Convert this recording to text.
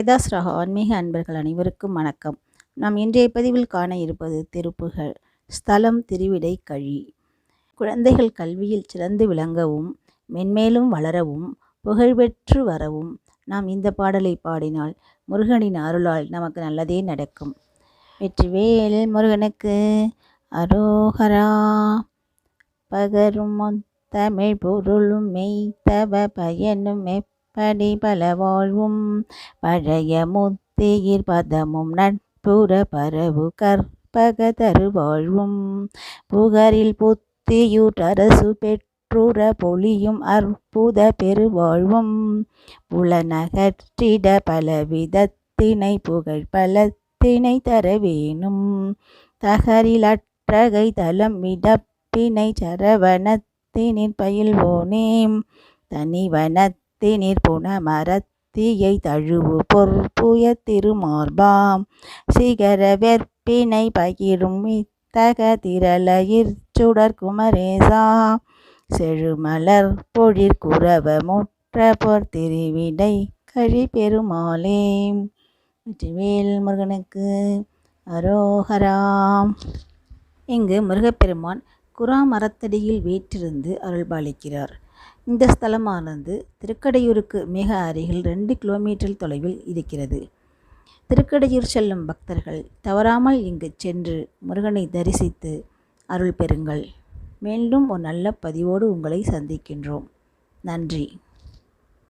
வேதாஸ் ரக ஆன்மீக அன்பர்கள் அனைவருக்கும் வணக்கம். நாம் இன்றைய பதிவில் காண இருப்பது திருப்புகள் ஸ்தலம் திருவிடை கழி. குழந்தைகள் கல்வியில் சிறந்து விளங்கவும் மென்மேலும் வளரவும் புகழ்பெற்று வரவும் நாம் இந்த பாடலை பாடினால் முருகனின் அருளால் நமக்கு நல்லதே நடக்கும். வெற்றிவேல் முருகனுக்கு அரோகரா பகரும் தமிழ் பொருளும் மெய்த்தவ பயனும் எப்படி பல வாழ்வும் பழைய முத்தியிர் பதமும் நட்புற பரவு கற்பக தருவாழ்வும் புகரில் புத்தியூற்றரசு பெற்றுற பொழியும் அற்புத பெருவாழ்வும் புலனகற்றிட பலவிதத்தினை புகழ் பலத்தினை தர வேணும் தகரிலற்றகை தலம் விடப்பினை சரவணத்தினிற் பயில்வோனே தனிவனத்தினிற் புனமரத்தியை தழுவு பொற்புய திருமார்பாம். சிகர வெற்பினை பகிரும் இத்தக திரளயிர் சுடர் குமரேசா செழுமலர் பொழிற் குரவ முற்ற பொற் திருவிடை கழி பெருமாளே. வெற்றிவேல் முருகனுக்கு அரோகராம் இங்கு முருகப்பெருமான் குரா மரத்தடியில் வீற்றிருந்து அருள்பாலிக்கிறார். இந்த ஸ்தலமானது திருக்கடையூருக்கு மிக அருகில் ரெண்டு கிலோமீட்டர் தொலைவில் இருக்கிறது. திருக்கடையூர் செல்லும் பக்தர்கள் தவறாமல் இங்கு சென்று முருகனை தரிசித்து அருள் பெறுங்கள். மீண்டும் ஒரு நல்ல பதிவோடு உங்களை சந்திக்கின்றோம். நன்றி.